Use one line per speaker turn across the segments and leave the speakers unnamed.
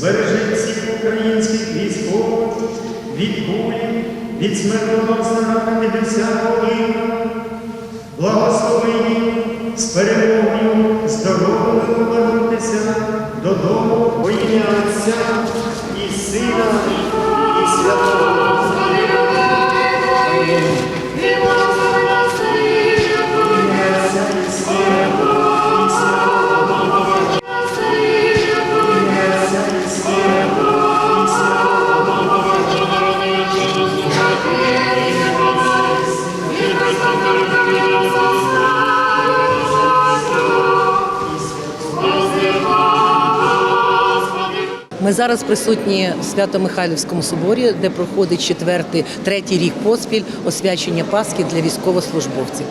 збережи всіх українських військових від кулі, від смертоносного від всякого лиха. Благослови з перемогою, здоровими повернутися додому ім'я Отця і Сина,
Ми зараз присутні в Свято-Михайлівському соборі, де проходить четвертий, третій рік поспіль освячення Пасхи для військовослужбовців.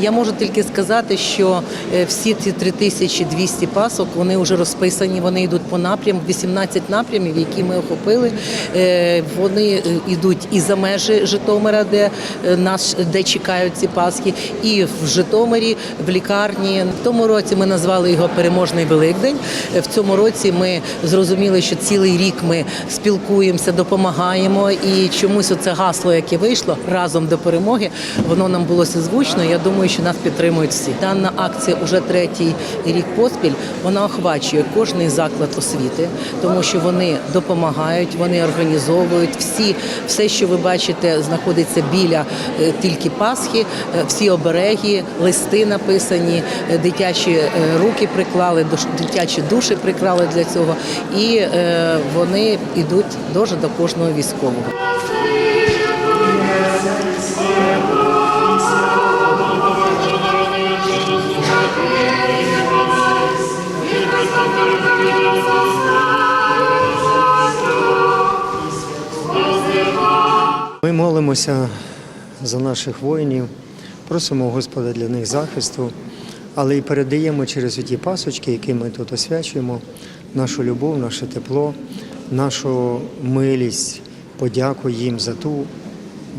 Я можу тільки сказати, що е, всі ці 3200 пасок вони вже розписані, вони йдуть по напрям, 18 напрямів, які ми охопили. Е, Вони е, йдуть і за межі Житомира, де нас де чекають ці Пасхи, і в Житомирі, в лікарні. В тому році ми назвали його Переможний Великдень. В цьому році ми зрозуміли, що цілий рік ми спілкуємося, допомагаємо. І чомусь оце гасло, яке вийшло разом до перемоги, воно нам було звучно. Я думаю, що нас підтримують всі. Дана акція уже третій рік поспіль. Вона охвачує кожний заклад освіти, тому що вони допомагають, вони організовують всі, все, що ви бачите, знаходиться біля е, тільки Пасхи, е, всі обереги, листи написані, е, дитячі руки приклали, дитячі душі приклали для цього, і вони йдуть дуже до кожного військового.
Ми молимося за наших воїнів, просимо Господа для них захисту, але і передаємо через ті пасочки, які ми тут освячуємо, нашу любов, наше тепло, нашу милість, подяку їм за ту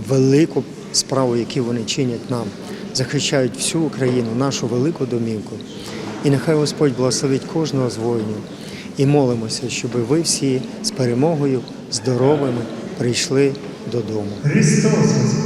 велику справу, яку вони чинять нам, захищають всю Україну, нашу велику домівку. І нехай Господь благословить кожного з воїнів. І молимося, щоб ви всі з перемогою, здоровими прийшли додому.
Христос!